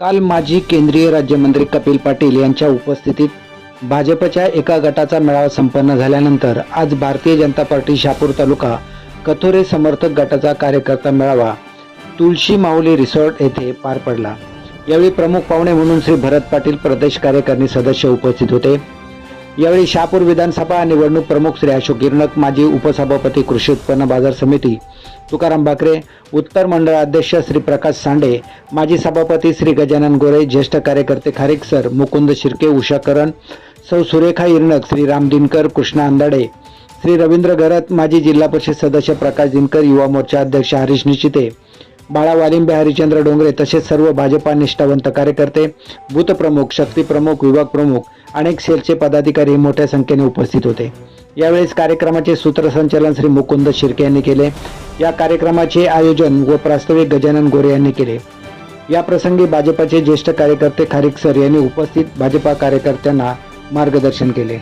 काल माजी केंद्रीय राज्यमंत्री कपिल पाटील यांच्या उपस्थितीत भाजपच्या एका गटाचा मेळावा संपन्न झाल्यानंतर आज भारतीय जनता पार्टी शापूर तालुका कथोरे समर्थक गटाचा कार्यकर्ता मेळावा तुळशी माऊली रिसॉर्ट येथे पार पडला. यावेळी प्रमुख पाहुणे म्हणून श्री भरत पाटील प्रदेश कार्यकारिणी सदस्य उपस्थित होते. यावेळी शहापूर विधानसभा निवडणूक प्रमुख श्री अशोक गिरणक माजी उपसभापती कृषी उत्पन्न बाजार समिती तुकाराम बाकरे उत्तर मंडळ अध्यक्ष श्री प्रकाश सांडे माजी सभापती श्री गजानन गोरे ज्येष्ठ कार्यकर्ते खारेक सर मुकुंद शिर्के उषा करण सौ सुरेखा इरणक श्री राम दिनकर कृष्णा अंदाडे श्री रवींद्र घरत माजी जिल्हा परिषद सदस्य प्रकाश दिनकर युवा मोर्चा अध्यक्ष हरीश निचिते बाळा वालिम बिहारीचंद्र डोंगरे तसेच सर्व भाजपा निष्ठावंत कार्यकर्ते बूथप्रमुख शक्तीप्रमुख विभाग प्रमुख अनेक सेलचे पदाधिकारी मोठ्या संख्येने उपस्थित होते. यावेळेस कार्यक्रमाचे सूत्रसंचालन श्री मुकुंद शिर्के यांनी केले. या कार्यक्रमाचे आयोजन व प्रास्ताविक गजानन गोरे यांनी केले. या प्रसंगी भाजपाचे ज्येष्ठ कार्यकर्ते खारिक सर यांनी उपस्थित भाजपा कार्यकर्त्यांना मार्गदर्शन केले.